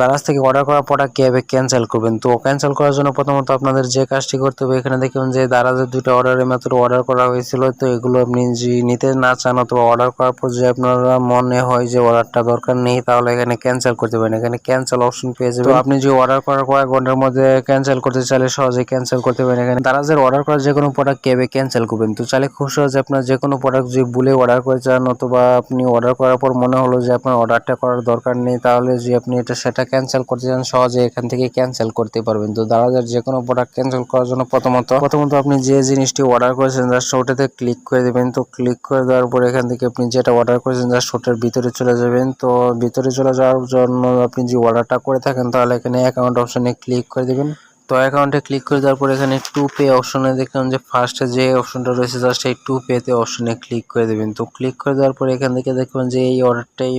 দারাজ থেকে অর্ডার করার প্রোডাক্ট কীভাবে ক্যান্সেল করবেন? তো ক্যান্সেল করার জন্য প্রথমত আপনাদের যে কাজটি করতে হবে, এখানে দেখুন যে দারাজের দুটো অর্ডারের মাত্র অর্ডার করা হয়েছিল। তো এগুলো আপনি যদি নিতে না চান অথবা অর্ডার করার পর যদি আপনার মনে হয় যে অর্ডারটা দরকার নেই, তাহলে এখানে ক্যান্সেল করতে পারেন। এখানে ক্যান্সেল অপশন পেয়ে যাবেন। আপনি যদি অর্ডার করার কয়েক ঘণ্টার মধ্যে ক্যান্সেল করতে চাইলে সহজে ক্যান্সেল করতে পারেন। এখানে দারাজের অর্ডার করা যে কোনো প্রোডাক্ট কীভাবে ক্যান্সেল করবেন? তো চাইলে খুব সহজে আপনার যে কোনো প্রোডাক্ট যদি ভুলে অর্ডার করে চান, অথবা আপনি অর্ডার করার পর মনে হলো যে আপনার অর্ডারটা করার দরকার নেই, তাহলে যদি আপনি এটা সেটা ক্যান্সেল করতে চান, সহজে এখান থেকে ক্যান্সেল করতে পারবেন। তো দারাজের যে কোনো প্রোডাক্ট ক্যান্সেল করার জন্য প্রথমত প্রথমত আপনি যে জিনিসটি অর্ডার করেছেন জাস্ট ওটাতে ক্লিক করে দেবেন। তো ক্লিক করে দেওয়ার পরে এখান থেকে আপনি যেটা অর্ডার করেছেন জাস্ট ওটার ভিতরে চলে যাবেন। তো ভিতরে চলে যাওয়ার জন্য আপনি যে অর্ডারটা করে থাকেন, তাহলে এখানে অ্যাকাউন্ট অপশানে ক্লিক করে দেবেন। তো অ্যাকাউন্টে ক্লিক করে দেওয়ার পর এখানে টু পে অপশনে দেখলাম যে ফার্স্টে যে অপশনটা রয়েছে জাস্ট এই টু পেতে অপশনে ক্লিক করে দেবেন। তো ক্লিক করে দেওয়ার পর এখান থেকে দেখবেন যে এই অর্ডারটাই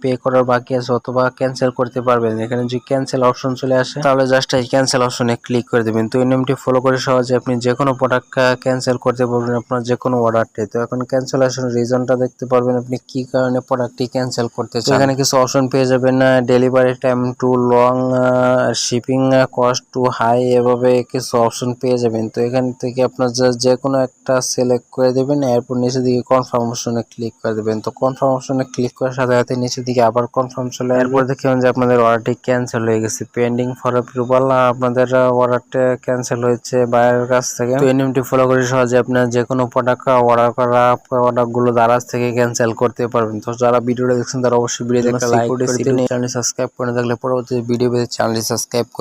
পে করার বাকি আছে অথবা ক্যান্সেল করতে পারবেন। এখানে যদি ক্যান্সেল অপশন চলে আসে তাহলে জাস্ট এই ক্যান্সেল অপশনে ক্লিক করে দেবেন। তো এই নিয়মটি ফলো করে সহজে আপনি যে কোনো প্রোডাক্ট ক্যান্সেল করতে পারবেন আপনার যে কোনো অর্ডারটি তো এখন ক্যান্সেলেশন রিজনটা দেখতে পারবেন আপনি কি কারণে প্রোডাক্টটি ক্যান্সেল করতে চান। এখানে কিছু অপশন পেয়ে যাবেন delivery time to long shipping cost to high এভাবে কিছু অপশন পেয়ে যাবেন। তো এখান থেকে আপনার জাস্ট যে কোনো একটা সিলেক্ট করে দেবেন এরপর নিচের দিকে কনফার্ম অপশনে ক্লিক করে দেবেন। তো কনফার্ম অপশনে ক্লিক করার সাথে সাথে নিচের দিকে আবার কনফার্ম চলে এরপর দেখবেন যে আপনাদের অর্ডারটি ক্যান্সেল হয়ে গেছে। পেন্ডিং ফর অ্যাপ্রুভাল আপনাদের অর্ডারটা ক্যান্সেল হয়েছে বাইরের কাছ থেকে। তো এই নিয়মটি ফলো করে সহজে আপনার যে কোনো প্রোডাক্ট অর্ডার করা প্রোডাক্টগুলো দারাজ থেকে ক্যান্সেল করতে পারবেন। তো যারা ভিডিওটা দেখছেন তারা অবশ্যই একটা লাইক করে চ্যানেল সাবস্ক্রাইব করে থাকলে পরবর্তী ভিডিও পেতে চ্যানেলটি সাবস্ক্রাইব করে